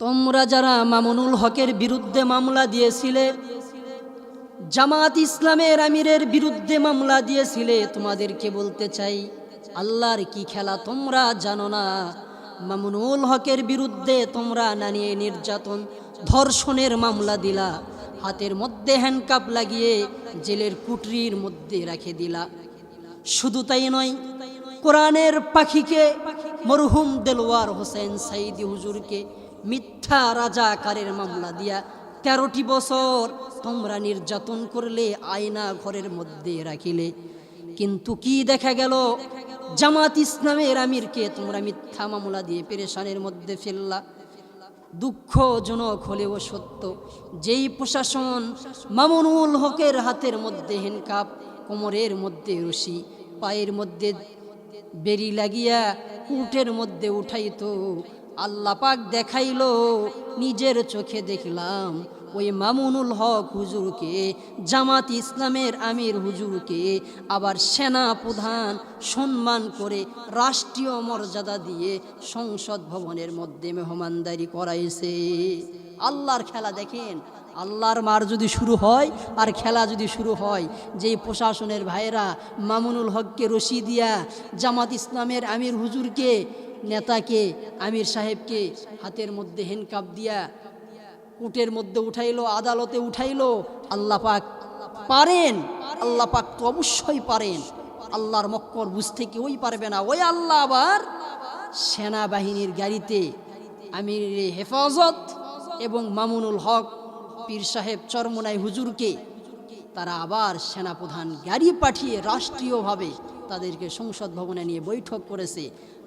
তোমরা যারা মামুনুল হকের বিরুদ্ধে মামলা দিয়েছিলে, জামাত ইসলামের আমিরের বিরুদ্ধে মামলা দিয়েছিলে, তোমাদেরকে বলতে চাই, আল্লাহর কি খেলা তোমরা জানো না? মামুনুল হকের বিরুদ্ধে তোমরা নানিয়ে নির্যাতন, ধর্ষণের মামলা দিলা, হাতের মধ্যে হ্যান্ডকাপ লাগিয়ে জেলের কুটরির মধ্যে রেখে দিলা। শুধু তাই নয়, কোরআনের পাখিকে মরহুম দেলোয়ার হোসেন সাইদি হুজুরকে মিথ্যা রাজাকারের মামলা দিয়া তেরোটি বছর তোমরা নির্যাতন করলে, আয়না ঘরের মধ্যে রাখিলে। কিন্তু কি দেখা গেল? জামাত ইসলামের আমিরকে তোমরা মিথ্যা মামলা দিয়ে পেরেশানের মধ্যে ফেললা। দুঃখজনক হলেও সত্য, যেই প্রশাসন মামুনুল হকের হাতের মধ্যে হেনকাপ কোমরের মধ্যে রশি, পায়ের মধ্যে বেরি লাগিয়া উটের মধ্যে উঠাইতো আল্লাহ পাক দেখাইল, নিজের চোখে দেখলাম ওই মামুনুল হক হুজুরকে, জামাত ইসলামের আমির হুজুরকে, আবার সেনা প্রধান সম্মান করে রাষ্ট্রীয় মর্যাদা দিয়ে সংসদ ভবনের মধ্যে মেহমানদারি করাইছে। আল্লাহর খেলা দেখেন, আল্লাহর মার যদি শুরু হয় আর খেলা যদি শুরু হয়, যেই প্রশাসনের ভাইরা মামুনুল হককে রশি দিয়া জামাত ইসলামের আমির হুজুরকে নেতাকে, আমির সাহেবকে হাতের মধ্যে হেনকাপ দিয়া কোর্টের মধ্যে উঠাইলো, আদালতে উঠাইলো। আল্লাহ পাক পারেন, আল্লাহ পাক তো অবশ্যই পারেন। আল্লাহর মক্কর বুঝতে কেউই পারবে না। ওই আল্লাহ আবার সেনাবাহিনীর গাড়িতে আমির হেফাজত এবং মামুনুল হক, পীর সাহেব চরমনাই হুজুরকে তারা আবার সেনাপ্রধান গাড়ি পাঠিয়ে রাষ্ট্রীয়ভাবে তাদেরকে সংসদ ভবনে নিয়ে বৈঠক করেছে।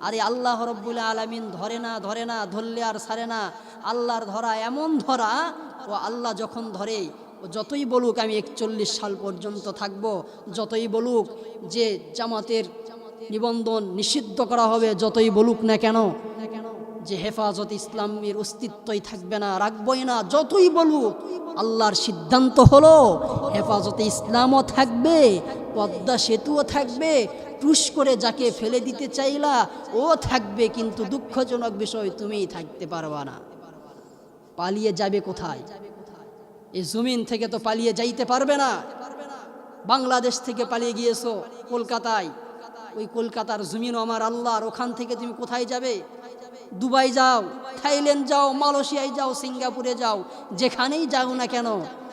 আরে আল্লাহ রব্বুল আলমিন ধরে না ধরে না, ধরলে আর সারে না। আল্লাহর ধরা এমন ধরা, ও আল্লাহ যখন ধরে, ও যতই বলুক আমি একচল্লিশ সাল পর্যন্ত থাকব, যতই বলুক যে জামাতের নিবন্ধন নিষিদ্ধ করা হবে, যতই বলুক না কেন যে হেফাজত ইসলামের অস্তিত্বই থাকবে না, রাখবই না, যতই বলুক, আল্লাহর সিদ্ধান্ত হলো হেফাজতে ইসলামও থাকবে, পদ্মা সেতুও থাকবে, টুস করে যাকে ফেলে দিতে চাইলা, ও থাকবে, কিন্তু দুঃখজনক বিষয় তুমি থাকতে পারবা না। পালিয়ে যাবে কোথায়? এই জমিন থেকে তো পালিয়ে যাইতে পারবে না। বাংলাদেশ থেকে পালিয়ে গিয়েছো, কলকাতায়। ওই কলকাতার জমিনও আমার আল্লাহর, ওখান থেকে তুমি কোথায় যাবে? দুবাই যাও, থাইল্যান্ড যাও, মালয়েশিয়ায় যাও, সিঙ্গাপুরে যাও, যেখানেই যাও না কেন,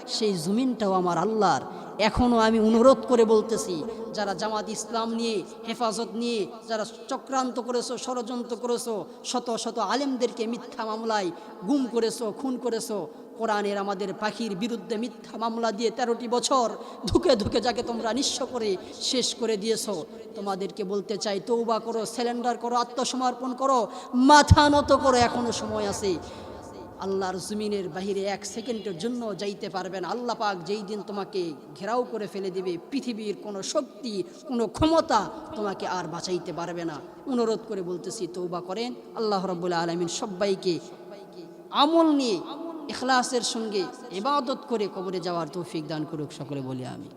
সেই জমিনটাও আমার আল্লাহর। এখনও আমি অনুরোধ করে বলতেছি, যারা জামাত ইসলাম নিয়ে হেফাজত নিয়ে যারা চক্রান্ত করেছ, ষড়যন্ত্র করেছ, শত শত আলেমদেরকে মিথ্যা মামলায় গুম করেছ, খুন করেছ, কোরআনের আমাদের পাখির বিরুদ্ধে মিথ্যা মামলা দিয়ে তেরোটি বছর ধুকে ধুকে যাকে তোমরা নিঃস্ব করে শেষ করে দিয়েছ। তোমাদেরকে বলতে চাই তৌবা করো, সিলিন্ডার করো, আত্মসমর্পণ করো, মাথা নত করো, এখনও সময় আছে। আল্লাহর জমিনের বাহিরে এক সেকেন্ডের জন্য যাইতে পারবেন আল্লাহ পাক যেই দিন তোমাকে ঘেরাও করে ফেলে দিবে, পৃথিবীর কোনো শক্তি, কোনো ক্ষমতা তোমাকে আর বাঁচাইতে পারবে না। অনুরোধ করে বলতেছি তৌবা করেন। আল্লাহ রব্বুল্লা আলমিন সবাইকে আমল নিয়ে এখলাসের সঙ্গে এবাদত করে কবরে যাওয়ার তৌফিক দান করুক, সকলে বলি আমি